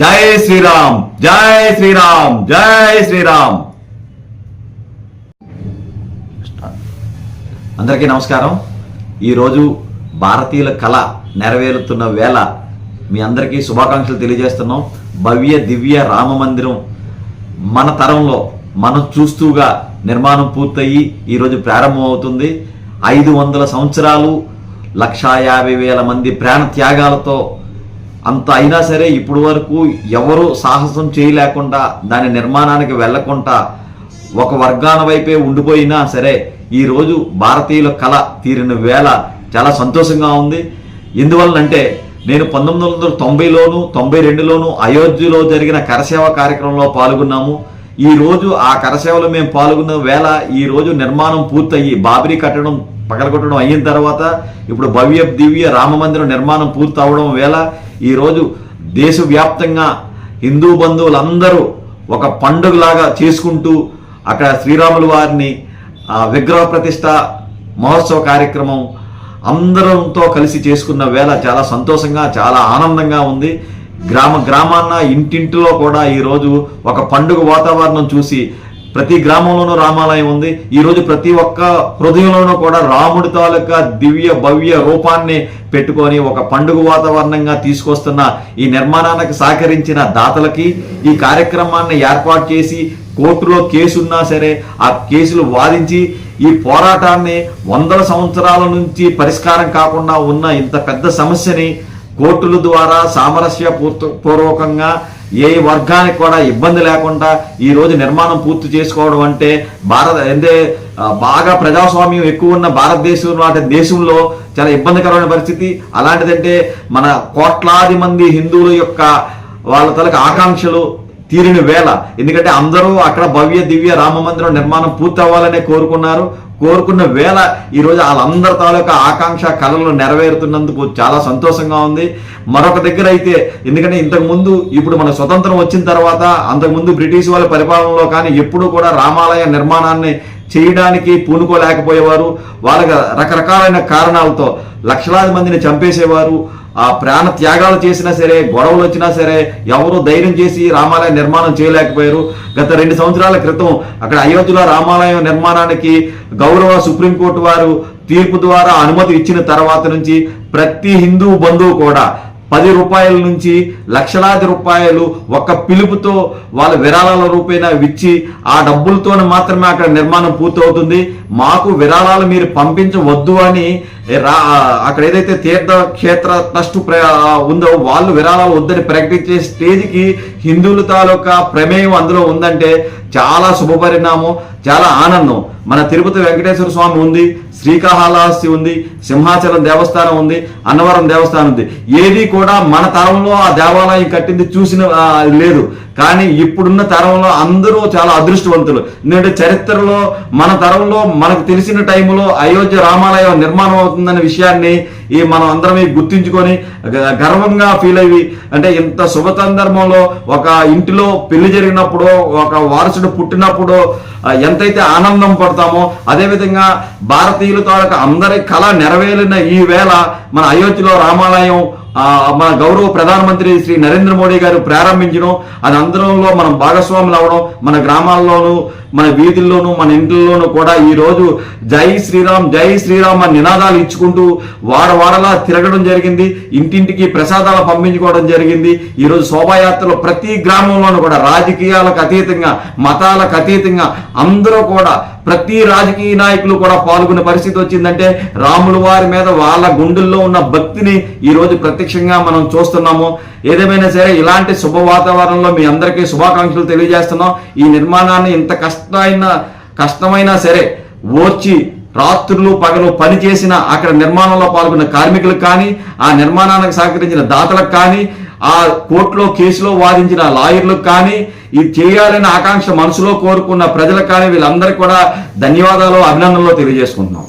జై శ్రీరామ్ జై శ్రీరామ్ జై శ్రీరామ్. అందరికీ నమస్కారం. ఈరోజు భారతీయుల కళ నెరవేరుతున్న వేళ మీ అందరికీ శుభాకాంక్షలు తెలియజేస్తున్నాం. భవ్య దివ్య రామ మందిరం మన తరంలో మనం చూస్తూగా నిర్మాణం పూర్తయి ఈరోజు ప్రారంభమవుతుంది. ఐదు వందల సంవత్సరాలు లక్షా యాభై వేల మంది ప్రాణ త్యాగాలతో అంత అయినా సరే ఇప్పుడు వరకు ఎవరు సాహసం చేయలేకుండా దాని నిర్మాణానికి వెళ్ళకుండా ఒక వర్గాన వైపే ఉండిపోయినా సరే ఈరోజు భారతీయుల కళ తీరిన వేళ చాలా సంతోషంగా ఉంది. ఎందువలనంటే నేను పంతొమ్మిది వందల తొంభైలోను తొంభై రెండులోను అయోధ్యలో జరిగిన కరసేవ కార్యక్రమంలో పాల్గొన్నాము. ఈరోజు ఆ కరసేవలో మేము పాల్గొన్న వేళ ఈరోజు నిర్మాణం పూర్తయ్యి బాబరీ కట్టడం పగలగొట్టడం అయిన తర్వాత ఇప్పుడు భవ్య దివ్య రామ మందిరం నిర్మాణం పూర్తి అవడం వేళ ఈరోజు దేశవ్యాప్తంగా హిందూ బంధువులందరూ ఒక పండుగలాగా చేసుకుంటూ అక్కడ శ్రీరాములు వారిని విగ్రహ ప్రతిష్ట మహోత్సవ కార్యక్రమం అందరంతో కలిసి చేసుకున్న వేళ చాలా సంతోషంగా చాలా ఆనందంగా ఉంది. గ్రామ గ్రామాన్న ఇంటింటిలో కూడా ఈరోజు ఒక పండుగ వాతావరణం చూసి ప్రతి గ్రామంలోనూ రామాలయం ఉంది. ఈరోజు ప్రతి ఒక్క హృదయంలోనూ కూడా రాముడి తాలూకా దివ్య భవ్య రూపాన్ని పెట్టుకొని ఒక పండుగ వాతావరణంగా తీసుకొస్తున్న ఈ నిర్మాణానికి సహకరించిన దాతలకి ఈ కార్యక్రమాన్ని ఏర్పాటు చేసి కోర్టులో కేసు ఉన్నా సరే ఆ కేసులు వాదించి ఈ పోరాటాన్ని వందల సంవత్సరాల నుంచి పరిష్కారం కాకుండా ఉన్న ఇంత పెద్ద సమస్యని కోర్టుల ద్వారా సామరస్య పూర్త- పూర్వకంగా ఏ వర్గానికి కూడా ఇబ్బంది లేకుండా ఈరోజు నిర్మాణం పూర్తి చేసుకోవడం అంటే భారత అంటే బాగా ప్రజాస్వామ్యం ఎక్కువ ఉన్న భారతదేశం లాంటి దేశంలో చాలా ఇబ్బందికరమైన పరిస్థితి. అలాంటిదంటే మన కోట్లాది మంది హిందువుల యొక్క వాళ్ళ తలకు ఆకాంక్షలు తీరిన వేళ. ఎందుకంటే అందరూ అక్కడ భవ్య దివ్య రామ మందిరం నిర్మాణం పూర్తవ్వాలనే కోరుకున్నారు. కోరుకున్న వేళ ఈరోజు వాళ్ళందరి తాలూకా ఆకాంక్ష కళలు నెరవేరుతున్నందుకు చాలా సంతోషంగా ఉంది. మరొక దగ్గర అయితే ఎందుకంటే ఇంతకుముందు ఇప్పుడు మన స్వతంత్రం వచ్చిన తర్వాత అంతకుముందు బ్రిటిష్ వాళ్ళ పరిపాలనలో కానీ ఎప్పుడూ కూడా రామాలయ నిర్మాణాన్ని చేయడానికి పూనుకోలేకపోయేవారు వాళ్ళకి రకరకాలైన కారణాలతో లక్షలాది మందిని చంపేసేవారు ఆ ప్రాణ త్యాగాలు చేసినా సరే గొడవలు వచ్చినా సరే ఎవరు ధైర్యం చేసి రామాలయ నిర్మాణం చేయలేకపోయారు. గత రెండు సంవత్సరాల క్రితం అక్కడ అయోధ్యలో రామాలయం నిర్మాణానికి గౌరవ సుప్రీంకోర్టు వారు తీర్పు ద్వారా అనుమతి ఇచ్చిన తర్వాత నుంచి ప్రతి హిందూ బంధువు కూడా పది రూపాయల నుంచి లక్షలాది రూపాయలు ఒక్క పిలుపుతో వాళ్ళ విరాళాల రూపేణా ఇచ్చి ఆ డబ్బులతో మాత్రమే అక్కడ నిర్మాణం పూర్తవుతుంది. మాకు విరాళాలు మీరు పంపించవద్దు అని రా అక్కడ ఏదైతే తీర్థ క్షేత్ర ట్రస్ట్ ప్ర- ఉందో వాళ్ళు విరాళాలు వద్దని ప్రకటించే స్టేజ్కి హిందువుల తాలూకా ప్రమేయం అందులో ఉందంటే చాలా శుభపరిణామం చాలా ఆనందం. మన తిరుపతి వెంకటేశ్వర స్వామి ఉంది శ్రీకాళహస్తి ఉంది సింహాచలం దేవస్థానం ఉంది అన్నవరం దేవస్థానం ఉంది. ఏది కూడా మన తరంలో ఆ దేవాలయం కట్టింది చూసిన లేదు. కానీ ఇప్పుడున్న తరంలో అందరూ చాలా అదృష్టవంతులు. ఎందుకంటే చరిత్రలో మన తరంలో మనకు తెలిసిన టైంలో అయోధ్య రామాలయం నిర్మాణం అవుతుందనే విషయాన్ని ఈ మనం అందరం గుర్తించుకొని గర్వంగా ఫీల్ అయ్యి అంటే ఇంత శుభ సందర్భంలో ఒక ఇంటిలో పెళ్ళి జరిగినప్పుడు ఒక వారసుడు పుట్టినప్పుడు ఎంతైతే ఆనందం పడతామో అదేవిధంగా భారతీయుల అందరి కళ నెరవేరిన ఈ వేళ మన అయోధ్యలో రామాలయం మన గౌరవ ప్రధానమంత్రి శ్రీ నరేంద్ర మోడీ గారు ప్రారంభించడం అది అందరంలో మనం భాగస్వాములు అవడం మన గ్రామాల్లోనూ మన వీధుల్లోనూ మన ఇంట్లోనూ కూడా ఈ రోజు జై శ్రీరామ్ జై శ్రీరామ్ అని నినాదాలు ఇచ్చుకుంటూ వాడ వాడలా తిరగడం జరిగింది ఇంటింటికి ప్రసాదాలు పంపించుకోవడం జరిగింది. ఈ రోజు శోభాయాత్రలో ప్రతి గ్రామంలోనూ కూడా రాజకీయాలకు అతీతంగా మతాలకు అతీతంగా అందరూ కూడా ప్రతి రాజకీయ నాయకులు కూడా పాల్గొనే పరిస్థితి వచ్చిందంటే రాముల వారి మీద వాళ్ళ గుండెల్లో ఉన్న భక్తిని ఈ రోజు ప్రత్యక్షంగా మనం చూస్తున్నాము. ఏదేమైనా సరే ఇలాంటి శుభ వాతావరణంలో మీ అందరికీ శుభాకాంక్షలు తెలియజేస్తున్నాం. ఈ నిర్మాణాన్ని ఇంత కష్టమైన కష్టమైనా సరే ఓర్చి రాత్రులు పగలు పని చేసిన అక్కడ నిర్మాణంలో పాల్గొన్న కార్మికులకు కానీ ఆ నిర్మాణానికి సహకరించిన దాతలకు కానీ ఆ కోర్టులో కేసులో వాదించిన లాయర్లకు కానీ ఇది చేయాలని ఆకాంక్ష మనసులో కోరుకున్న ప్రజలకు కానీ వీళ్ళందరికీ కూడా ధన్యవాదాలు అభినందనలు తెలియజేసుకుంటున్నాం.